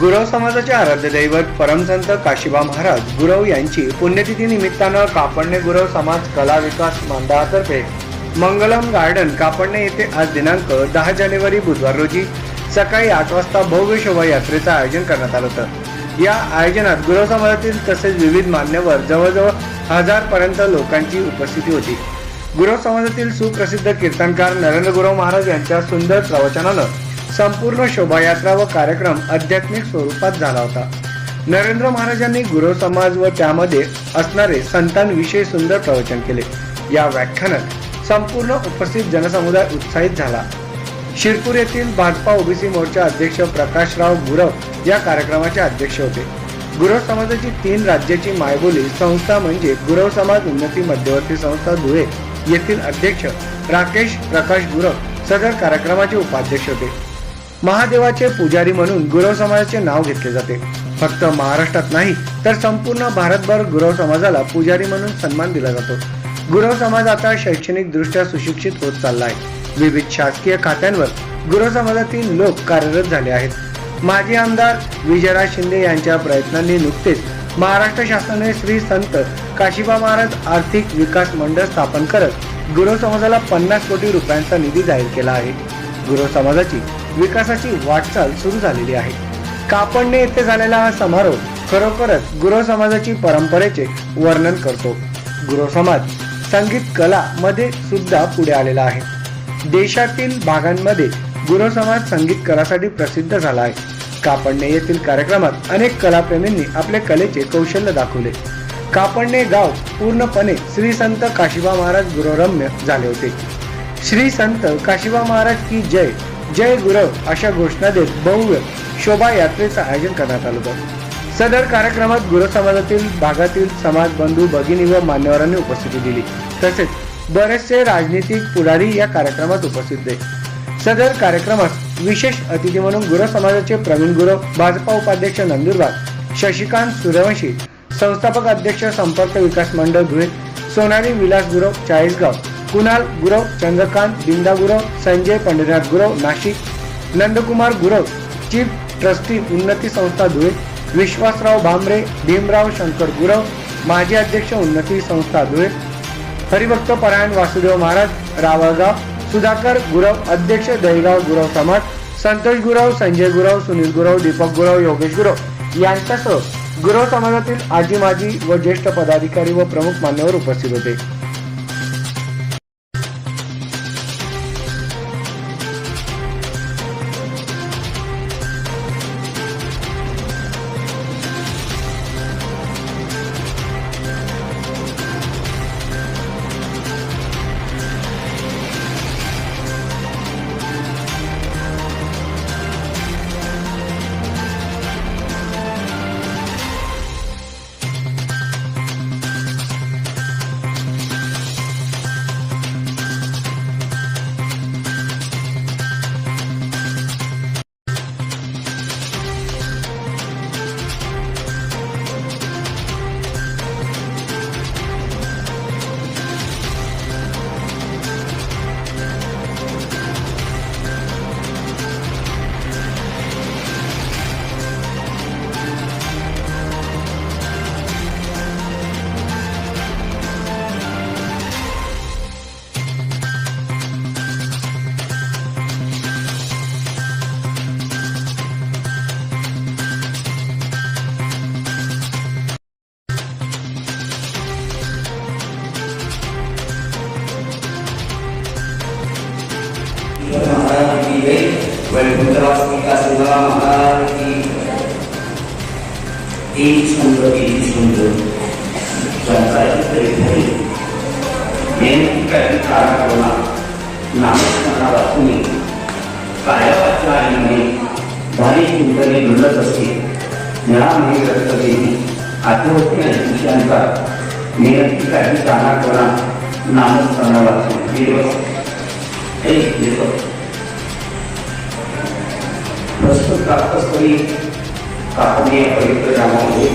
गुरव समाजाचे आराध्य दैवत परमसंत काशिबा महाराज गुरव यांची पुण्यतिथी निमित्तानं कापडणे गुरव समाज कला विकास मंडळातर्फे मंगलम गार्डन कापडणे येथे आज दिनांक दहा जानेवारी बुधवार रोजी सकाळी आठ वाजता भव्य शोभायात्रेचं आयोजन करण्यात आलं होतं. या आयोजनात गुरव समाजातील तसेच विविध मान्यवर जवळजवळ हजार पर्यंत लोकांची उपस्थिती होती. गुरव समाजातील सुप्रसिद्ध कीर्तनकार नरेंद्र गुरव महाराज यांच्या सुंदर प्रवचनानं संपूर्ण शोभायात्रा व कार्यक्रम आध्यात्मिक स्वरूपात झाला होता. नरेंद्र महाराजांनी गुरव समाज व त्यामध्ये असणारे संतांविषयी सुंदर प्रवचन केले. या व्याख्यानात संपूर्ण उपस्थित जनसमुदाय उत्साहित झाला. शिरपूर येथील भाजपा ओबीसी मोर्चा अध्यक्ष प्रकाशराव गुरव या कार्यक्रमाचे अध्यक्ष होते. गुरव समाजाची तीन राज्याची मायबोली संस्था म्हणजे गुरव समाज उन्नती मध्यवर्ती संस्था धुळे येथील अध्यक्ष राकेश प्रकाश गुरव सदर कार्यक्रमाचे उपाध्यक्ष होते. महादेवाचे पुजारी म्हणून गुरव समाजाचे नाव घेतले जाते. फक्त महाराष्ट्रात नाही तर संपूर्ण भारतभर गुरव समाजाला पुजारी म्हणून सन्मान दिला जातो. गुरव समाज आता शैक्षणिक दृष्ट्या सुशिक्षित होत चालला आहे विविध शासकीय खात्यांवर गुरव समाजातील लोक कार्यरत झाले आहेत. माजी आमदार विजयराज शिंदे यांच्या प्रयत्नांनी नुकतेच महाराष्ट्र शासनाने श्री संत काशीबा महाराज आर्थिक विकास मंडळ स्थापन करत गुरव समाजाला पन्नास कोटी रुपयांचा निधी जाहीर केला आहे. गुरव समाजाची विकासाची वाटचाल सुरू झालेली आहे. कापडणे येथे झालेला हा समारोह खरोखरच गुरव समाजाची परंपरेचे वर्णन करतो. गुरव समाज संगीत कला मध्ये सुद्धा पुढे आलेला आहे. देशातील भागांमध्ये गुरव समाज संगीत कलासाठी प्रसिद्ध झाला आहे. कापडणे येथील कार्यक्रमात अनेक कलाप्रेमींनी आपल्या कलेचे कौशल्य दाखवले. कापडणे गाव पूर्णपणे श्री संत काशिबा महाराज गुरुरम्य झाले होते. श्री संत काशिबा महाराज की जय जय गुरव अशा घोषणा देत भव्य शोभा यात्रेचं आयोजन करण्यात आलं होतं. सदर कार्यक्रमात गुरु समाजातील भागातील समाज बंधू भगिनी व मान्यवरांनी उपस्थिती दिली. तसेच बरेचसे राजनीतिक पुढारी या कार्यक्रमात उपस्थित होते. सदर कार्यक्रमात विशेष अतिथी म्हणून गुरव समाजाचे प्रवीण गुरव भाजपा उपाध्यक्ष नंदुरबार शशिकांत सूर्यवंशी संस्थापक अध्यक्ष संपर्क विकास मंडळ धुळे सोनाली विलास गुरव चाळीसगाव कुणाल गुरव चंद्रकांत बिंदा गुरव संजय पंढरीनाथ गुरव नाशिक नंदकुमार गुरव चीफ ट्रस्टी उन्नती संस्था धुळे विश्वासराव भांबरे भीमराव शंकर गुरव माजी अध्यक्ष उन्नती संस्था धुळे हरिभक्त परायण वासुदेव महाराज रावळगाव सुधाकर गुरव अध्यक्ष दहीगाव गुरव समाज संतोष गुरव संजय गुरव सुनील गुरव दीपक गुरव योगेश गुरव यांच्यासह गुरव समाजातील आजी माजी व ज्येष्ठ पदाधिकारी व प्रमुख मान्यवर उपस्थित होते. जय वैकुंठवासी सेवा महाराज की एक छंद एक छंद संसाराची तरी नेमकी काही काळा करुणा नामस्मरणाला आणि भारी चिंतने घडत असते ज्ञान हे रक्तदेवी आत्महत्या विषयांचा नेमकी काही दिवस दिवस प्रस्तुत काकस्तरी कापणे पवित्र ग्रामामध्ये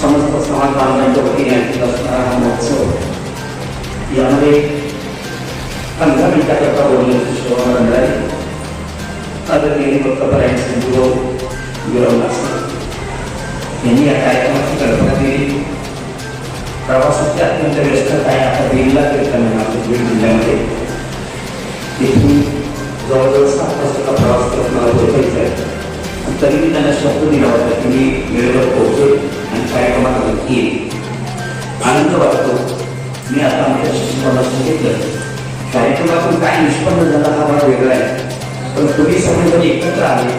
समस्त समाज बांधवांच्या वतीने आणखी असणारा हा महोत्सव यामध्ये पंधरा मिनिटाकरता बोलण्याची शोभा मंडळाने. आदरणीय भक्तपरायण गुरु गुरवलास यांनी या कार्यक्रमाची कल्पना दिली प्रवासाची अत्यंत व्यस्तता आहे आता बीडला कीर्तन नाशिक बीड जिल्ह्यामध्ये. तिथून जवळजवळ सात प्रवास मला आहे तरी मी त्यांना शब्द दिला होता की मी वेळेवर पोहोचेल आणि कार्यक्रमाला नक्की आनंद वाटतो. मी आता आमच्या शिक्षकांना सांगितलं कार्यक्रमातून काय निष्पन्न झाला हा मला वेगळा आहे. पण तुम्ही सगळेजण एकत्र आले.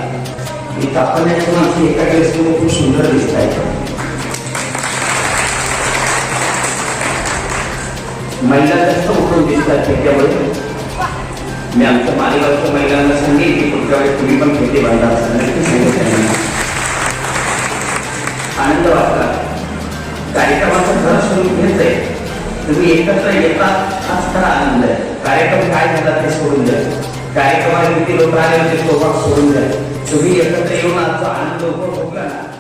आणि तापण्याची माणसं एकाकडे असल्यामुळे खूप सुंदर दिसत आहेत महिला जास्त उठून दिसतात त्याच्यामुळे मी आमच्या मालेगावच्या महिलांना सांगेन की पुढच्या वेळेस तुम्ही पण खेळते बांधा असं नक्की सांगेन आनंद वाटला. कार्यक्रमाचं खरं स्वरूप हेच आहे तुम्ही एकत्र येता हाच खरा आनंद आहे. कार्यक्रम काय झाला ते सोडून द्या. कार्यक्रमाला किती लोक आले होते तो भाग सोडून द्या. तुम्ही एकत्र येऊन आजचा आनंद उपभोगला ना.